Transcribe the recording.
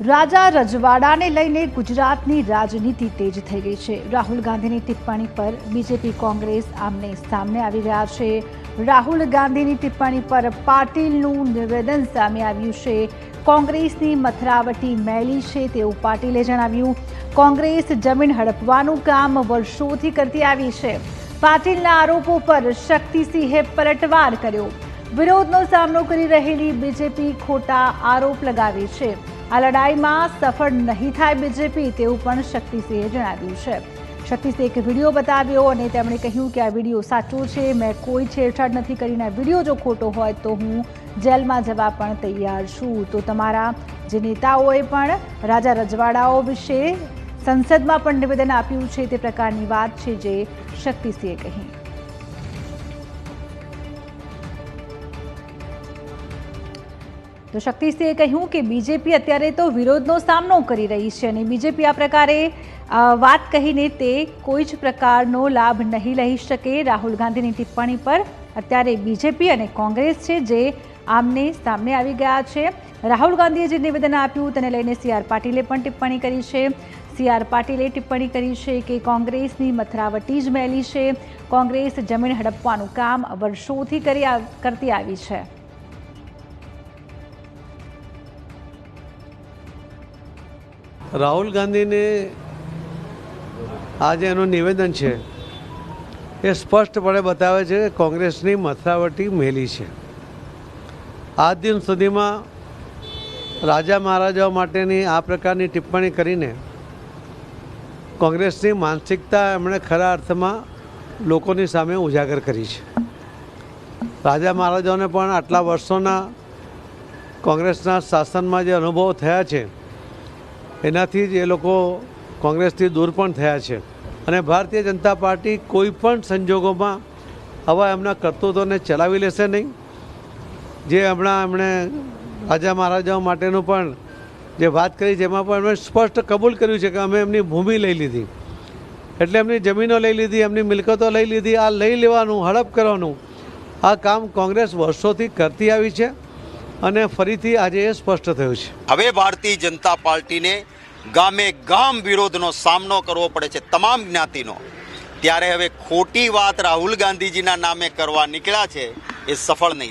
રાજા રજવાડાને લઈને ગુજરાતની રાજનીતિ તેજ થઈ ગઈ છે. રાહુલ ગાંધીની ટિપ્પણી પર બીજેપી કોંગ્રેસ આમને સામે આવી રહ્યા છે. રાહુલ ગાંધીની ટિપ્પણી પર પાટીલનું નિવેદન સામે આવ્યું છે. કોંગ્રેસની મથરાવટી મેલી છે તેવું પાટીલે જણાવ્યું. કોંગ્રેસ જમીન હડપવાનું કામ વર્ષોથી કરતી આવી છે. પાટીલના આરોપો પર શક્તિસિંહે પલટવાર કર્યો. વિરોધનો સામનો કરી રહેલી બીજેપી ખોટા આરોપ લગાવે છે. આ લડાઈમાં સફળ નહીં થાય બીજેપી તેવું પણ શક્તિસિંહે જણાવ્યું છે. શક્તિસિંહે એક વીડિયો બતાવ્યો અને તેમણે કહ્યું કે આ વીડિયો સાચો છે. મેં કોઈ છેડછાડ નથી કરીને આ વીડિયો જો ખોટો હોય તો હું જેલમાં જવા પણ તૈયાર છું. તો તમારા જે નેતાઓએ પણ રાજા રજવાડાઓ વિશે સંસદમાં પણ નિવેદન આપ્યું છે તે પ્રકારની વાત છે જે શક્તિસિંહે કહી. તો શક્તિસિંહે કહ્યું કે બીજેપી અત્યારે તો વિરોધનો સામનો કરી રહી છે અને બીજેપી આ પ્રકારે વાત કહીને તે કોઈ જ પ્રકારનો લાભ નહીં લઈ શકે. રાહુલ ગાંધીની ટિપ્પણી પર અત્યારે બીજેપી અને કોંગ્રેસ છે જે આમને સામને આવી ગયા છે. રાહુલ ગાંધીએ જે નિવેદન આપ્યું તેને લઈને સી આર પાટીલે પણ ટિપ્પણી કરી છે. સી આર પાટીલે ટિપ્પણી કરી છે કે કોંગ્રેસની મથરાવટી જ મેલી છે. કોંગ્રેસ જમીન હડપવાનું કામ વર્ષોથી કરી કરતી આવી છે. રાહુલ ગાંધીને આ જે એનું નિવેદન છે, એ સ્પષ્ટપણે બતાવે છે કે કોંગ્રેસની મથાવટી મેલી છે. આ દિન સુધીમાં રાજા મહારાજાઓ માટેની આ પ્રકારની ટિપ્પણી કરીને કોંગ્રેસની માનસિકતા એમણે ખરા અર્થમાં લોકોની સામે ઉજાગર કરી છે. રાજા મહારાજાઓને પણ આટલા વર્ષોના કોંગ્રેસના શાસનમાં જે અનુભવો થયા છે એનાથી જ એ લોકો કોંગ્રેસથી દૂર પણ થયા છે. અને ભારતીય જનતા પાર્ટી કોઈ પણ સંજોગોમાં આવા એમના કરતૂતોને ચલાવી લેશે નહીં. જે હમણાં એમણે રાજા મહારાજાઓ માટેનું પણ જે વાત કરી, જેમાં પણ એમણે સ્પષ્ટ કબૂલ કર્યું છે કે અમે એમની ભૂમિ લઈ લીધી. એટલે એમની જમીનો લઈ લીધી, એમની મિલકતો લઈ લીધી, આ લઈ લેવાનું, હડપ કરવાનું. આ કામ કોંગ્રેસ વર્ષોથી કરતી આવી છે. અને ફરીથી આજે એ સ્પષ્ટ થયું છે. હવે ભારતીય જનતા પાર્ટીને ગામે ગામ વિરોધનો સામનો કરવો પડે છે, તમામ જ્ઞાતિનો. ત્યારે હવે ખોટી વાત રાહુલ ગાંધીજીના નામે કરવા નીકળ્યા છે, એ સફળ નહીં.